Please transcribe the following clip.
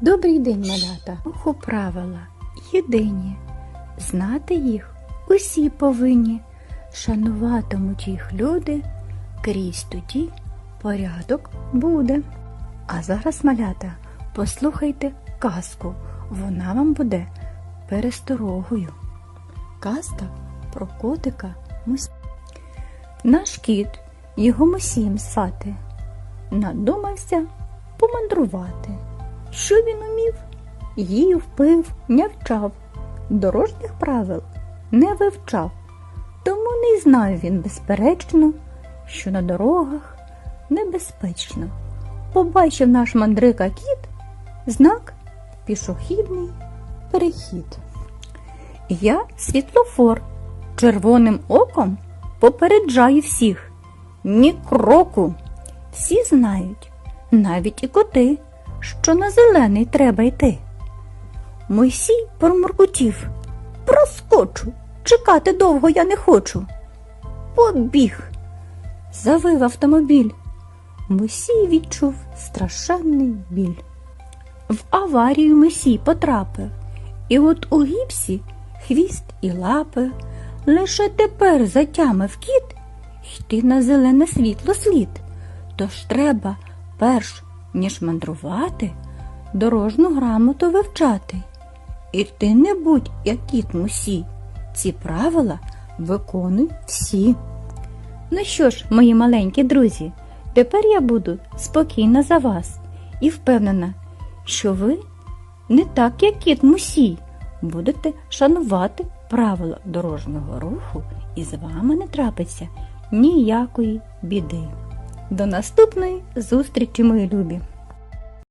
Добрий день, малята. Руху правила єдині. Знати їх усі повинні. Шануватимуть їх люди, крізь тоді порядок буде. А зараз, малята, послухайте казку. Вона вам буде пересторогою. Казка про котика Мусі. Наш кіт, його Мусієм звати, надумався помандрувати. Що він умів? Їв, пив, нявчав, дорожніх правил не вивчав. Тому не знав він, безперечно, що на дорогах небезпечно. Побачив наш мандрика кіт знак пішохідний перехід. Я світлофор червоним оком попереджаю всіх. Ні кроку. Всі знають, навіть і коти, що на зелений треба йти. Мойсій проморкотів. Проскочу, чекати довго я не хочу. Побіг. Завив автомобіль. Мойсій відчув страшенний біль. В аварію Мойсій потрапив, і от у гіпсі хвіст і лапи. Лише тепер затямив кіт йти на зелене світло слід. Тож треба, перш ніж мандрувати, дорожну грамоту вивчати. І ти не будь, як кіт мусі, ці правила виконуй всі. Ну що ж, мої маленькі друзі, тепер я буду спокійна за вас і впевнена, що ви не так, як кіт мусій, будете шанувати правила дорожнього руху і з вами не трапиться ніякої біди. До наступної зустрічі, мої любі!